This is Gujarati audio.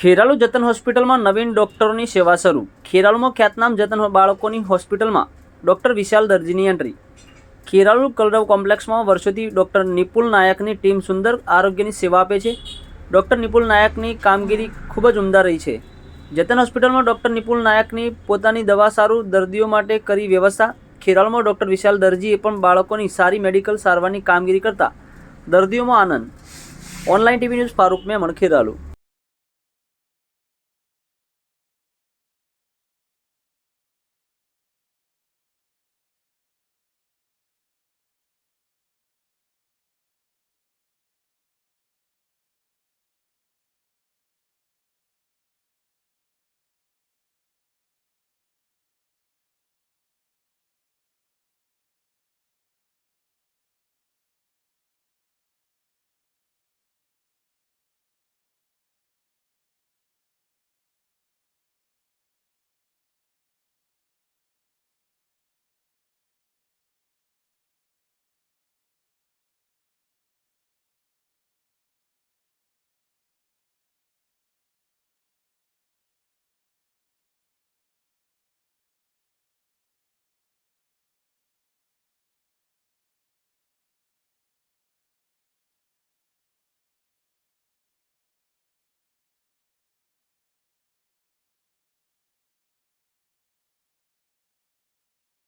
ખેરાલુ જતન હોસ્પિટલમાં નવીન ડોક્ટરોની સેવા શરૂ. ખેરાલુમાં ખ્યાતનામ જતન બાળકોની હોસ્પિટલમાં ડૉક્ટર વિશાલ દરજીની એન્ટ્રી. ખેરાલુ કલરવ કોમ્પ્લેક્સમાં વર્ષોથી ડૉક્ટર નિપુલ નાયકની ટીમ સુંદર આરોગ્યની સેવા આપે છે. ડૉક્ટર નિપુલ નાયકની કામગીરી ખૂબ જ ઉમદા રહી છે. જતન હોસ્પિટલમાં ડૉક્ટર નિપુલ નાયકની પોતાની દવા સારું, દર્દીઓ માટે કરી વ્યવસ્થા. ખેરાલુમાં ડૉક્ટર વિશાલ દરજીએ પણ બાળકોની સારી મેડિકલ સારવારની કામગીરી કરતા દર્દીઓમાં આનંદ. Online TV news Farooq Memon, Kheralu.